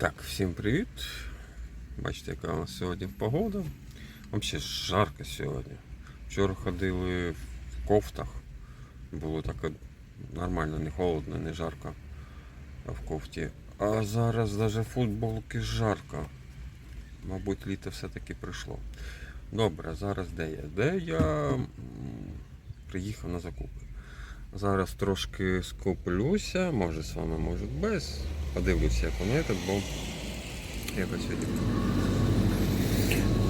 Так, всім привіт. Бачите, яка у нас сьогодні погода. Взагалі жарко сьогодні. Вчора ходили в кофтах. Було так нормально, не холодно, не жарко в кофті. А зараз навіть футболки жарко. Мабуть, літо все-таки прийшло. Добре, зараз де я? Де я приїхав на закупи. Зараз трошки скуплюся, може з вами, може без. Подивлюся, як воно тут, бо якось сьогодні.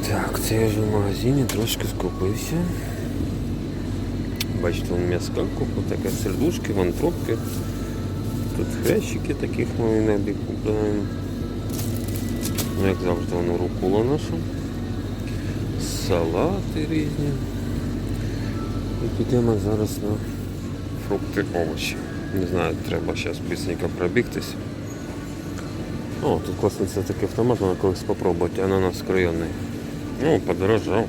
Так, це я вже в магазині трошки скупився. Бачите, вон м'яска купу, таке сердушки, вантропки. Тут хрящики таких ми іноді купуємо. Ну, як завжди, воно рукула наша. Салати різні. І підемо зараз на фрукти, овочі. Не знаю, треба зараз быстренько пробігтись. О, тут класний це такий автомат, треба колись спробувати, ананас крайонний. Ну, подорожав.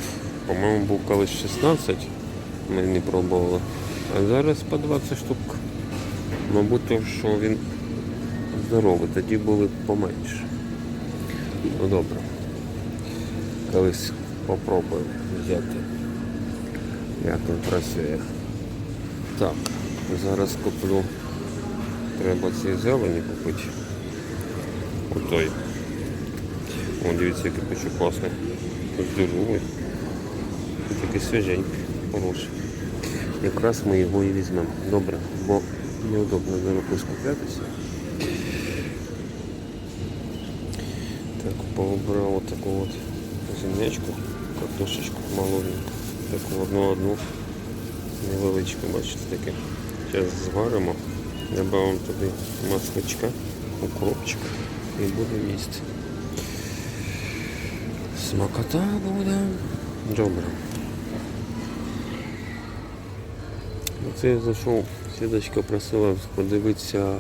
По-моєму, був колись 16, ми не пробували. А зараз по 20 штук. Мабуть, то, що він здоровий, тоді були поменше. Ну добре. Колись попробую взяти. Як він працює. Так, зараз куплю. Треба ці зелені купити. Отой. О, дивіться, який пише класний. Здоровий. Такий свіженький, хороший. Якраз ми його і візьмемо. Добре, бо неудобно за руку скуплятися. Так, пообрав от таку от землячку, картошечку маленьку. Таку одну одну невеличку, бачите, таке. Зараз зваримо, додамо туди масличка, укропчика і буде їсти. Смакота буде. Добре. Це я зайшов, сідочка просила подивитися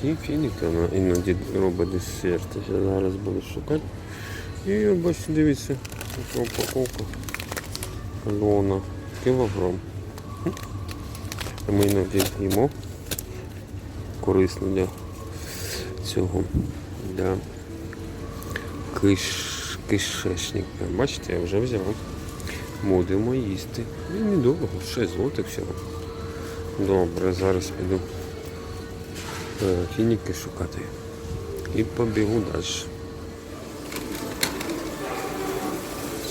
ці фініки, вона іноді робить десерти. Я зараз буду шукати. І бачите, дивіться, така упаковка. Лона. Кілограм. Ми іноді їмо. Корисно для цього. Для киш... кишечника. Бачите, я вже взяв. Будемо їсти. І недорого, 6 злотих всього. Добре, зараз піду е, фініки шукати. І побігу далі.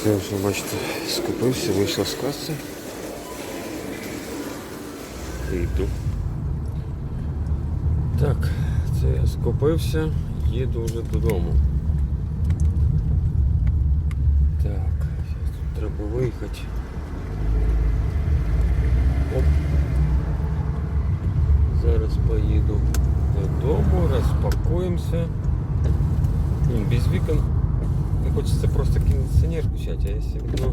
Це вже, бачите, скупився, вийшла з каси. І йду. Так, це я скупився, їду вже додому. Так, зараз тут треба виїхати. Оп. Зараз поїду додому, розпакуємося. Блін, Без вікон не хочеться просто кондиціонер включати, а якщо вікно